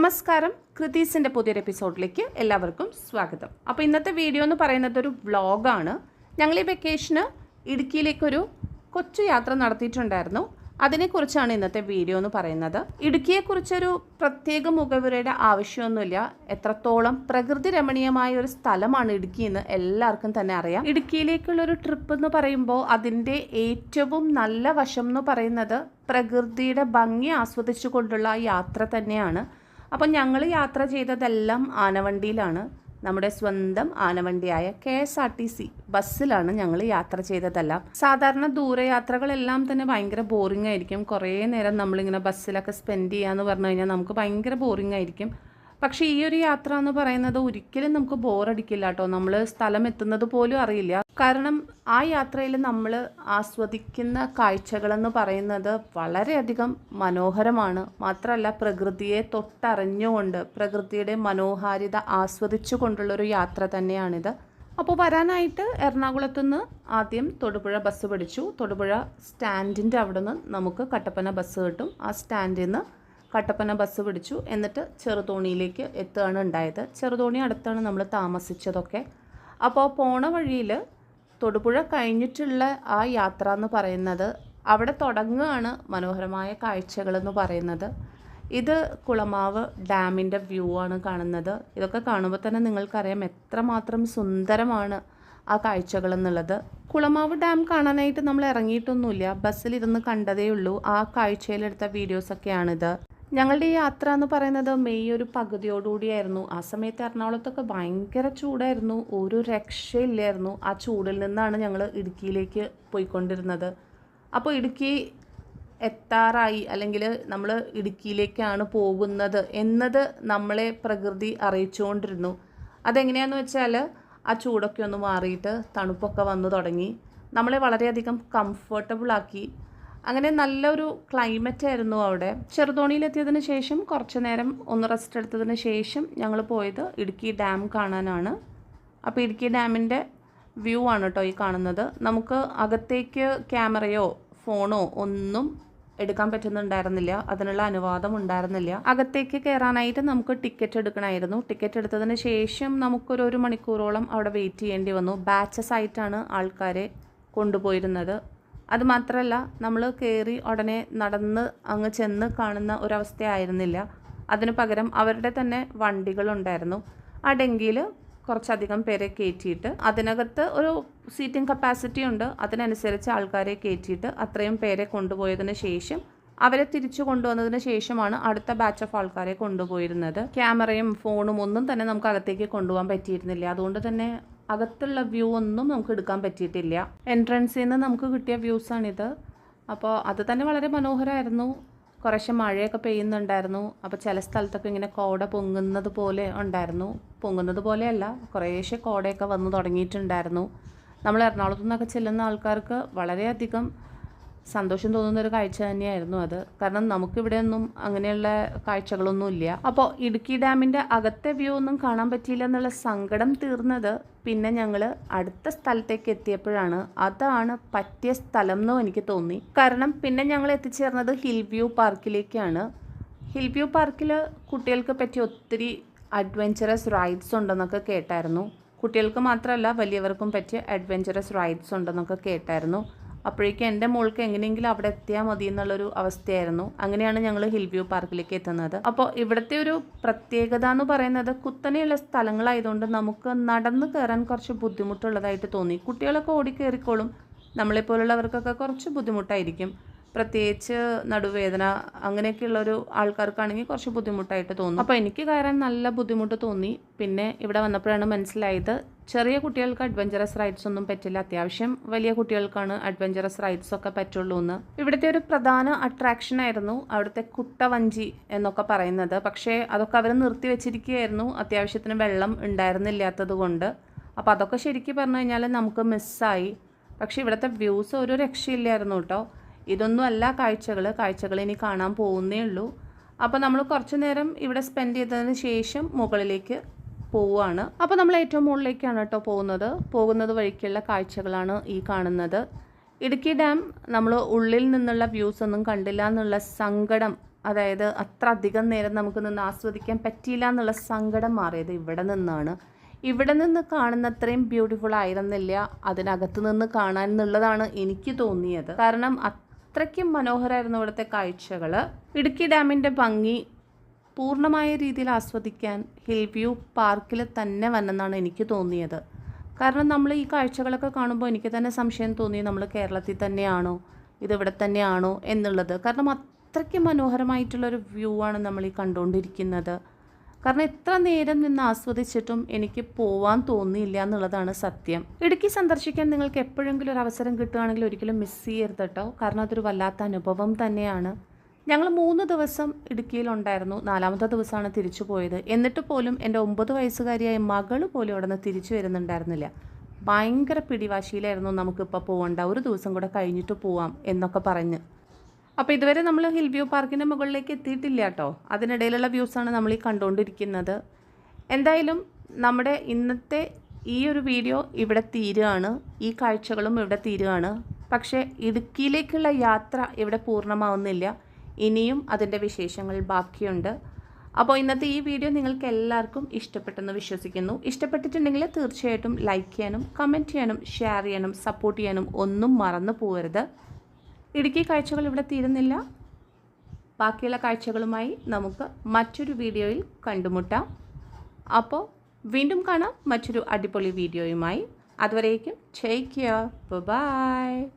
നമസ്കാരം. കൃതീസിന്റെ പുതിയൊരു എപ്പിസോഡിലേക്ക് എല്ലാവർക്കും സ്വാഗതം. അപ്പോൾ ഇന്നത്തെ വീഡിയോ എന്ന് പറയുന്നത് ഒരു വ്ളോഗാണ്. ഞങ്ങൾ ഈ വെക്കേഷന് ഇടുക്കിയിലേക്കൊരു കൊച്ചു യാത്ര നടത്തിയിട്ടുണ്ടായിരുന്നു. അതിനെക്കുറിച്ചാണ് ഇന്നത്തെ വീഡിയോ എന്ന് പറയുന്നത്. ഇടുക്കിയെക്കുറിച്ചൊരു പ്രത്യേക മുഖവുരയുടെ ആവശ്യമൊന്നുമില്ല. എത്രത്തോളം പ്രകൃതി രമണീയമായ ഒരു സ്ഥലമാണ് ഇടുക്കി എന്ന് എല്ലാവർക്കും തന്നെ അറിയാം. ഇടുക്കിയിലേക്കുള്ള ഒരു ട്രിപ്പ് എന്ന് പറയുമ്പോൾ അതിന്റെ ഏറ്റവും നല്ല വശം എന്ന് പറയുന്നത് പ്രകൃതിയുടെ ഭംഗി ആസ്വദിച്ചുകൊണ്ടുള്ള യാത്ര തന്നെയാണ്. അപ്പം ഞങ്ങൾ യാത്ര ചെയ്തതെല്ലാം ആനവണ്ടിയിലാണ്. നമ്മുടെ സ്വന്തം ആനവണ്ടിയായ K S R T C ബസ്സിലാണ് ഞങ്ങൾ യാത്ര ചെയ്തതെല്ലാം. സാധാരണ ദൂരയാത്രകളെല്ലാം തന്നെ ഭയങ്കര ബോറിംഗ് ആയിരിക്കും. കുറേ നേരം നമ്മളിങ്ങനെ ബസ്സിലൊക്കെ സ്പെൻഡ് ചെയ്യാന്ന് പറഞ്ഞു കഴിഞ്ഞാൽ നമുക്ക് ഭയങ്കര ബോറിംഗ് ആയിരിക്കും. പക്ഷേ ഈ ഒരു യാത്ര എന്ന് പറയുന്നത് ഒരിക്കലും നമുക്ക് ബോറടിക്കില്ല കേട്ടോ. നമ്മൾ സ്ഥലം എത്തുന്നത് പോലും അറിയില്ല. കാരണം ആ യാത്രയിൽ നമ്മൾ ആസ്വദിക്കുന്ന കാഴ്ചകളെന്ന് പറയുന്നത് വളരെയധികം മനോഹരമാണ്. മാത്രമല്ല പ്രകൃതിയെ തൊട്ടറിഞ്ഞുകൊണ്ട് പ്രകൃതിയുടെ മനോഹാരിത ആസ്വദിച്ചു കൊണ്ടുള്ളൊരു യാത്ര തന്നെയാണിത്. അപ്പോൾ വരാനായിട്ട് എറണാകുളത്തുനിന്ന് ആദ്യം തൊടുപുഴ ബസ് പിടിച്ചു. തൊടുപുഴ സ്റ്റാൻഡിന്റെ അവിടെ നിന്ന് നമുക്ക് കട്ടപ്പന ബസ് കിട്ടും. ആ സ്റ്റാൻഡിൽ നിന്ന് കട്ടപ്പന ബസ് പിടിച്ചു. എന്നിട്ട് ചെറുതോണിയിലേക്ക് എത്തുകയാണ് ഉണ്ടായത്. ചെറുതോണി അടുത്താണ് നമ്മൾ താമസിച്ചതൊക്കെ. അപ്പോൾ പോണ വഴിയിൽ തൊടുപുഴ കഴിഞ്ഞിട്ടുള്ള ആ യാത്ര എന്ന് പറയുന്നത് അവിടെ തുടങ്ങുകയാണ് മനോഹരമായ കാഴ്ചകളെന്ന് പറയുന്നത്. ഇത് കുളമാവ് ഡാമിന്റെ വ്യൂ ആണ് കാണുന്നത്. ഇതൊക്കെ കാണുമ്പോൾ തന്നെ നിങ്ങൾക്കറിയാം എത്രമാത്രം സുന്ദരമാണ് ആ കാഴ്ചകൾ എന്നുള്ളത്. കുളമാവ് ഡാം കാണാനായിട്ട് നമ്മൾ ഇറങ്ങിയിട്ടൊന്നുമില്ല. ബസ്സിലിരുന്ന് കണ്ടതേ ഉള്ളൂ. ആ കാഴ്ചയിലെടുത്ത വീഡിയോസൊക്കെയാണിത് ഞങ്ങളുടെ ഈ യാത്ര എന്ന് പറയുന്നത് മെയ് ഒരു പകുതിയോടുകൂടിയായിരുന്നു. ആ സമയത്ത് എറണാകുളത്തൊക്കെ ഭയങ്കര ചൂടായിരുന്നു. ഒരു രക്ഷയില്ലായിരുന്നു. ആ ചൂടിൽ നിന്നാണ് ഞങ്ങൾ ഇടുക്കിയിലേക്ക് പോയിക്കൊണ്ടിരുന്നത്. അപ്പോൾ ഇടുക്കി എത്താറായി. അല്ലെങ്കിൽ നമ്മൾ ഇടുക്കിയിലേക്കാണ് പോകുന്നത് എന്നത് നമ്മളെ പ്രകൃതി അറിയിച്ചുകൊണ്ടിരുന്നു. അതെങ്ങനെയാന്ന് വെച്ചാൽ ആ ചൂടൊക്കെ ഒന്ന് മാറിയിട്ട് തണുപ്പൊക്കെ വന്നു തുടങ്ങി. നമ്മളെ വളരെയധികം കംഫർട്ടബിൾ ആക്കി. അങ്ങനെ നല്ലൊരു ക്ലൈമറ്റ് ആയിരുന്നു അവിടെ. ചെറുതോണിയിലെത്തിയതിന് ശേഷം കുറച്ച് നേരം ഒന്ന് റെസ്റ്റ് എടുത്തതിന് ശേഷം ഞങ്ങൾ പോയത് ഇടുക്കി ഡാം കാണാനാണ്. അപ്പോൾ ഇടുക്കി ഡാമിന്റെ വ്യൂ ആണ് കേട്ടോ ഈ കാണുന്നത്. നമുക്ക് അകത്തേക്ക് ക്യാമറയോ ഫോണോ ഒന്നും എടുക്കാൻ പറ്റുന്നുണ്ടായിരുന്നില്ല. അതിനുള്ള അനുവാദം ഉണ്ടായിരുന്നില്ല. അകത്തേക്ക് കയറാനായിട്ട് നമുക്ക് ടിക്കറ്റ് എടുക്കണമായിരുന്നു. ടിക്കറ്റ് എടുത്തതിന് ശേഷം നമുക്കൊരു ഒരു മണിക്കൂറോളം അവിടെ വെയിറ്റ് ചെയ്യേണ്ടി വന്നു. ബാച്ചസ് ആയിട്ടാണ് ആൾക്കാരെ കൊണ്ടുപോയിരുന്നത്. അത് മാത്രമല്ല നമ്മൾ കയറി ഉടനെ നടന്ന് അങ്ങ് ചെന്ന് കാണുന്ന ഒരവസ്ഥയായിരുന്നില്ല. അതിനു പകരം അവരുടെ തന്നെ വണ്ടികളുണ്ടായിരുന്നു. ആ കുറച്ചധികം പേരെ കയറ്റിയിട്ട് അതിനകത്ത് ഒരു സീറ്റിംഗ് കപ്പാസിറ്റി ഉണ്ട്. അതിനനുസരിച്ച് ആൾക്കാരെ കയറ്റിയിട്ട് അത്രയും പേരെ കൊണ്ടുപോയതിന് ശേഷം അവരെ തിരിച്ചു കൊണ്ടുവന്നതിന് ശേഷമാണ് അടുത്ത ബാച്ച് ഓഫ് ആൾക്കാരെ കൊണ്ടുപോയിരുന്നത്. ക്യാമറയും ഫോണും ഒന്നും തന്നെ നമുക്ക് അകത്തേക്ക് കൊണ്ടുപോകാൻ പറ്റിയിരുന്നില്ല. അതുകൊണ്ട് തന്നെ അകത്തുള്ള വ്യൂ ഒന്നും നമുക്ക് എടുക്കാൻ പറ്റിയിട്ടില്ല. എൻട്രൻസിൽ നിന്ന് നമുക്ക് കിട്ടിയ വ്യൂസാണിത് അപ്പോൾ അത് തന്നെ വളരെ മനോഹരമായിരുന്നു കുറേശ്ശെ മഴയൊക്കെ പെയ്യുന്നുണ്ടായിരുന്നു. അപ്പോൾ ചില സ്ഥലത്തൊക്കെ ഇങ്ങനെ കോട പൊങ്ങുന്നത് പോലെ ഉണ്ടായിരുന്നു. പൊങ്ങുന്നത് പോലെയല്ല കുറേശ്ശെ കോടയൊക്കെ വന്ന് തുടങ്ങിയിട്ടുണ്ടായിരുന്നു. നമ്മൾ എറണാകുളത്തു നിന്നൊക്കെ ചെല്ലുന്ന ആൾക്കാർക്ക് വളരെയധികം സന്തോഷം തോന്നുന്ന ഒരു കാഴ്ച തന്നെയായിരുന്നു അത്. കാരണം നമുക്കിവിടെ ഒന്നും അങ്ങനെയുള്ള കാഴ്ചകളൊന്നും ഇല്ല. അപ്പോൾ ഇടുക്കി ഡാമിന്റെ അകത്തെ വ്യൂ ഒന്നും കാണാൻ പറ്റിയില്ല എന്നുള്ള സങ്കടം തീർന്നത് പിന്നെ ഞങ്ങൾ അടുത്ത സ്ഥലത്തേക്ക് എത്തിയപ്പോഴാണ്. അതാണ് പറ്റിയ സ്ഥലം എന്നും എനിക്ക് തോന്നി. കാരണം പിന്നെ ഞങ്ങൾ എത്തിച്ചേർന്നത് ഹിൽ വ്യൂ പാർക്കിലേക്കാണ്. ഹിൽ വ്യൂ പാർക്കിൽ കുട്ടികൾക്ക് പറ്റിയ ഒത്തിരി അഡ്വഞ്ചറസ് റൈഡ്സ് ഉണ്ടെന്നൊക്കെ കേട്ടായിരുന്നു. കുട്ടികൾക്ക് മാത്രമല്ല വലിയവർക്കും പറ്റിയ അഡ്വഞ്ചറസ് റൈഡ്സ് ഉണ്ടെന്നൊക്കെ കേട്ടായിരുന്നു. അപ്പോഴേക്കും എന്റെ മോൾക്ക് എങ്ങനെയെങ്കിലും അവിടെ എത്തിയാൽ മതി എന്നുള്ളൊരു അവസ്ഥയായിരുന്നു. അങ്ങനെയാണ് ഞങ്ങൾ ഹിൽ വ്യൂ പാർക്കിലേക്ക് എത്തുന്നത്. അപ്പോൾ ഇവിടുത്തെ ഒരു പ്രത്യേകത എന്ന് പറയുന്നത് കുത്തനെയുള്ള സ്ഥലങ്ങളായതുകൊണ്ട് നമുക്ക് നടന്നു കയറാൻ കുറച്ച് ബുദ്ധിമുട്ടുള്ളതായിട്ട് തോന്നി. കുട്ടികളൊക്കെ ഓടി നമ്മളെ നമ്മളെപ്പോലുള്ളവർക്കൊക്കെ കുറച്ച് ബുദ്ധിമുട്ടായിരിക്കും. പ്രത്യേകിച്ച് നടുവേദന അങ്ങനെയൊക്കെയുള്ളൊരു ആൾക്കാർക്കാണെങ്കിൽ കുറച്ച് ബുദ്ധിമുട്ടായിട്ട് തോന്നും. അപ്പോൾ എനിക്ക് കയറാൻ നല്ല ബുദ്ധിമുട്ട് തോന്നി. പിന്നെ ഇവിടെ വന്നപ്പോഴാണ് മനസ്സിലായത് ചെറിയ കുട്ടികൾക്ക് അഡ്വഞ്ചറസ് റൈഡ്സ് ഒന്നും പറ്റില്ല. അത്യാവശ്യം വലിയ കുട്ടികൾക്കാണ് അഡ്വഞ്ചറസ് റൈഡ്സ് ഒക്കെ പറ്റുള്ളൂ എന്ന്. ഇവിടുത്തെ ഒരു പ്രധാന അട്രാക്ഷൻ ആയിരുന്നു അവിടുത്തെ കുട്ടവഞ്ചി എന്നൊക്കെ പറയുന്നത്. പക്ഷേ അതൊക്കെ അവർ നിർത്തി വെച്ചിരിക്കുകയായിരുന്നു. അത്യാവശ്യത്തിന് വെള്ളം ഉണ്ടായിരുന്നില്ലാത്തത് കൊണ്ട്. അപ്പോൾ അതൊക്കെ ശരിക്കും പറഞ്ഞു കഴിഞ്ഞാൽ നമുക്ക് മിസ്സായി പക്ഷേ ഇവിടുത്തെ വ്യൂസ് ഒരു രക്ഷയില്ലായിരുന്നു കേട്ടോ. ഇതൊന്നും അല്ല കാഴ്ചകൾ കാഴ്ചകൾ ഇനി കാണാൻ പോകുന്നേ ഉള്ളൂ. അപ്പോൾ നമ്മൾ കുറച്ച് നേരം ഇവിടെ സ്പെൻഡ് ചെയ്തതിന് ശേഷം മുകളിലേക്ക് പോവുകയാണ് അപ്പോൾ നമ്മൾ ഏറ്റവും മുകളിലേക്കാണ് കേട്ടോ പോകുന്നത്. പോകുന്നത് വഴിക്കുള്ള കാഴ്ചകളാണ് ഈ കാണുന്നത്. ഇടുക്കി ഡാം നമ്മൾ ഉള്ളിൽ നിന്നുള്ള വ്യൂസ് ഒന്നും കണ്ടില്ല എന്നുള്ള സങ്കടം അതായത് അത്ര അധികം നേരം നമുക്ക് നിന്ന് ആസ്വദിക്കാൻ പറ്റിയില്ല എന്നുള്ള സങ്കടം മാറിയത് ഇവിടെ നിന്നാണ്. ഇവിടെ നിന്ന് കാണുന്ന അത്രയും ബ്യൂട്ടിഫുൾ ആയിരുന്നില്ല. അതിനകത്ത് നിന്ന് കാണാൻ എന്നുള്ളതാണ് എനിക്ക് തോന്നിയത്. കാരണം അത്രയ്ക്കും മനോഹരമായിരുന്നു ഇവിടുത്തെ കാഴ്ചകൾ ഇടുക്കി ഡാമിന്റെ ഭംഗി പൂർണമായ രീതിയിൽ ആസ്വദിക്കാൻ ഹിൽ വ്യൂ പാർക്കിൽ തന്നെ വന്നെന്നാണ് എനിക്ക് തോന്നിയത്. കാരണം നമ്മൾ ഈ കാഴ്ചകളൊക്കെ കാണുമ്പോൾ എനിക്ക് തന്നെ സംശയം തോന്നി നമ്മൾ കേരളത്തിൽ തന്നെയാണോ ഇതിവിടെ തന്നെയാണോ എന്നുള്ളത്. കാരണം അത്രയ്ക്ക് മനോഹരമായിട്ടുള്ളൊരു വ്യൂ ആണ് നമ്മൾ ഈ കണ്ടുകൊണ്ടിരിക്കുന്നത്. കാരണം എത്ര നേരം നിന്ന് ആസ്വദിച്ചിട്ടും എനിക്ക് പോവാൻ തോന്നിയില്ല എന്നുള്ളതാണ് സത്യം. ഇടുക്കി സന്ദർശിക്കാൻ നിങ്ങൾക്ക് എപ്പോഴെങ്കിലും ഒരു അവസരം കിട്ടുകയാണെങ്കിൽ ഒരിക്കലും മിസ് ചെയ്യരുത് കേട്ടോ. കാരണം അതൊരു വല്ലാത്ത അനുഭവം തന്നെയാണ്. ഞങ്ങൾ മൂന്ന് ദിവസം ഇടുക്കിയിലുണ്ടായിരുന്നു. നാലാമത്തെ ദിവസമാണ് തിരിച്ചു പോയത്. എന്നിട്ട് പോലും എന്റെ ഒമ്പത് വയസ്സുകാരിയായ മകൾ പോലും അവിടെ നിന്ന് തിരിച്ചു വരുന്നുണ്ടായിരുന്നില്ല. ഭയങ്കര പിടിവാശിയിലായിരുന്നു നമുക്കിപ്പോൾ പോകണ്ട. ഒരു ദിവസം കൂടെ കഴിഞ്ഞിട്ട് പോവാം എന്നൊക്കെ പറഞ്ഞ്. അപ്പോൾ ഇതുവരെ നമ്മൾ ഹിൽ വ്യൂ പാർക്കിന്റെ മുകളിലേക്ക് എത്തിയിട്ടില്ല കേട്ടോ. അതിനിടയിലുള്ള വ്യൂസാണ് നമ്മൾ ഈ കണ്ടുകൊണ്ടിരിക്കുന്നത്. എന്തായാലും നമ്മുടെ ഇന്നത്തെ ഈ ഒരു വീഡിയോ ഇവിടെ തീരുകയാണ്. ഈ കാഴ്ചകളും ഇവിടെ തീരുകയാണ്. പക്ഷേ ഇടുക്കിയിലേക്കുള്ള യാത്ര ഇവിടെ പൂർണമാവുന്നില്ല. ഇനിയും അതിന്റെ വിശേഷങ്ങൾ ബാക്കിയുണ്ട്. അപ്പോൾ ഇന്നത്തെ ഈ വീഡിയോ നിങ്ങൾക്ക് എല്ലാവർക്കും ഇഷ്ടപ്പെട്ടെന്ന് വിശ്വസിക്കുന്നു. ഇഷ്ടപ്പെട്ടിട്ടുണ്ടെങ്കിൽ തീർച്ചയായിട്ടും ലൈക്ക് ചെയ്യാനും കമന്റ് ചെയ്യാനും ഷെയർ ചെയ്യാനും സപ്പോർട്ട് ചെയ്യാനും ഒന്നും മറന്നു പോകരുത്. ഇടുക്കി കാഴ്ചകൾ ഇവിടെ തീരുന്നില്ല. ബാക്കിയുള്ള കാഴ്ചകളുമായി നമുക്ക് മറ്റൊരു വീഡിയോയിൽ കണ്ടുമുട്ടാം. അപ്പോൾ വീണ്ടും കാണാം മറ്റൊരു അടിപൊളി വീഡിയോയുമായി. അതുവരേക്കും ടേക്ക് കെയർ ബൈ